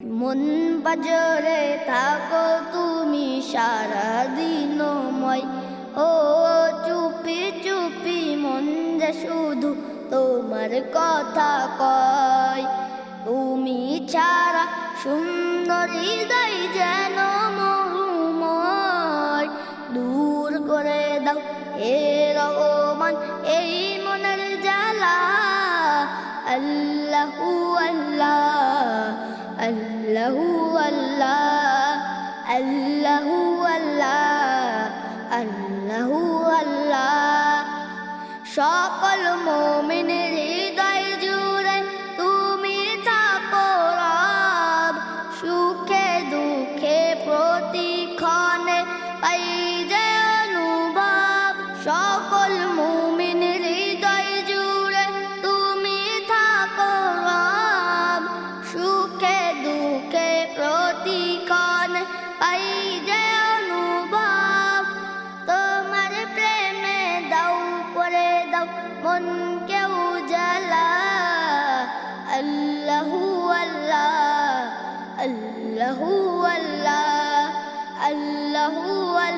মন বাজরে থাকো তুমি সারা দিনময় ও চুপি চুপি মন যে শুধু তোমার কথা কয়। তুমি ছাড়া সুন্দর হৃদয় যেন মরুময় দূর করে দাও হে রহমান, এই মনের জ্বালা। আল্লাহু আল্লাহ। আল্লাহু আল্লাহ আল্লাহু আল্লাহ আল্লাহু আল্লাহ সকল মোমিনের দুঃখে প্রতিক্ষণে পাই যে অনুভব। তোমার প্রেমে দাও করে দাও মন কেউ জ্বালা আল্লাহু আল্লাহ আল্লাহু আল্লাহ আল্লাহু আল্লাহ।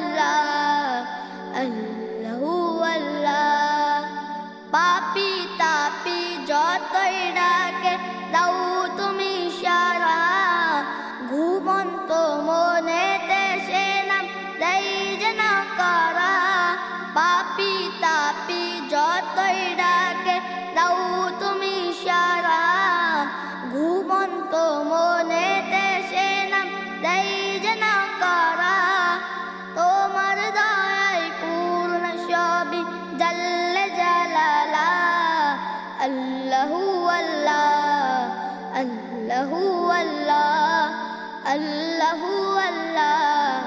ঘুমন্ত মনেতে সে নাম দেই যে না করা। পাপি তাপি যতই ডাকে দাও তুমি সারা। ঘুমন্ত মনেতে সে নাম দেই যে না করা। তোমার দয়াই পূর্ণ সবই জাল্লে জালালা আল্লাহু আল্লাহ আল্লাহু আল্লাহ। আল্লাহু আল্লাহ আল্লাহু আল্লাহ